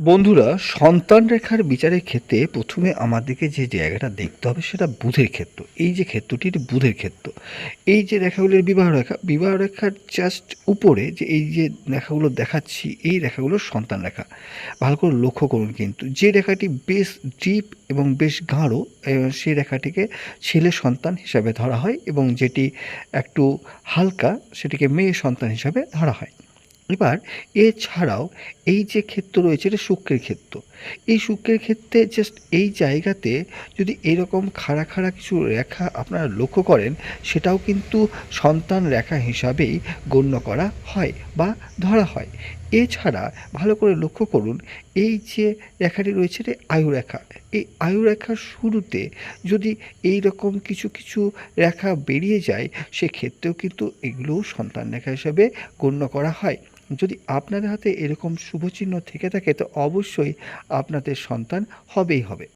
বন্ধুরা, সন্তান রেখার বিচারের ক্ষেত্রে প্রথমে আমাদেরকে যে জায়গাটা দেখতে হবে সেটা বুধের ক্ষেত্র। এই যে ক্ষেত্রটি বুধের ক্ষেত্র। এই যে রেখাগুলোর বিবাহ রেখা, বিবাহ রেখার জাস্ট উপরে যে এই যে রেখাগুলো দেখাচ্ছি, এই রেখাগুলো সন্তান রেখা। ভালো করে লক্ষ্য করুন কিন্তু, যে রেখাটি বেশ ডিপ এবং বেশ গাঢ় সেই রেখাটিকে ছেলে সন্তান হিসাবে ধরা হয় এবং যেটি একটু হালকা, সেটিকে মেয়ে সন্তান হিসাবে ধরা হয়। এবার এছাড়াও এই যে ক্ষেত্র রয়েছে, এটা শুক্রের ক্ষেত্র। এই শুক্রের ক্ষেত্রে জাস্ট এই জায়গাতে যদি এরকম খাড়া খাড়া কিছু রেখা আপনারা লক্ষ্য করেন, সেটাও কিন্তু সন্তান রেখা হিসাবেই গণ্য করা হয় বা ধরা হয়। এছাড়া ভালো করে লক্ষ্য করুন, এই যে রেখাটি রয়েছে, এটা আয়ু রেখা। এই আয়ু রেখার শুরুতে যদি এই রকম কিছু কিছু রেখা বেরিয়ে যায়, সেক্ষেত্রেও কিন্তু এগুলোও সন্তান রেখা হিসেবে গণ্য করা হয়। যদি আপনাদের হাতে এরকম শুভচিহ্ন থেকে থাকে, তো অবশ্যই আপনাদের সন্তান হবেই হবে।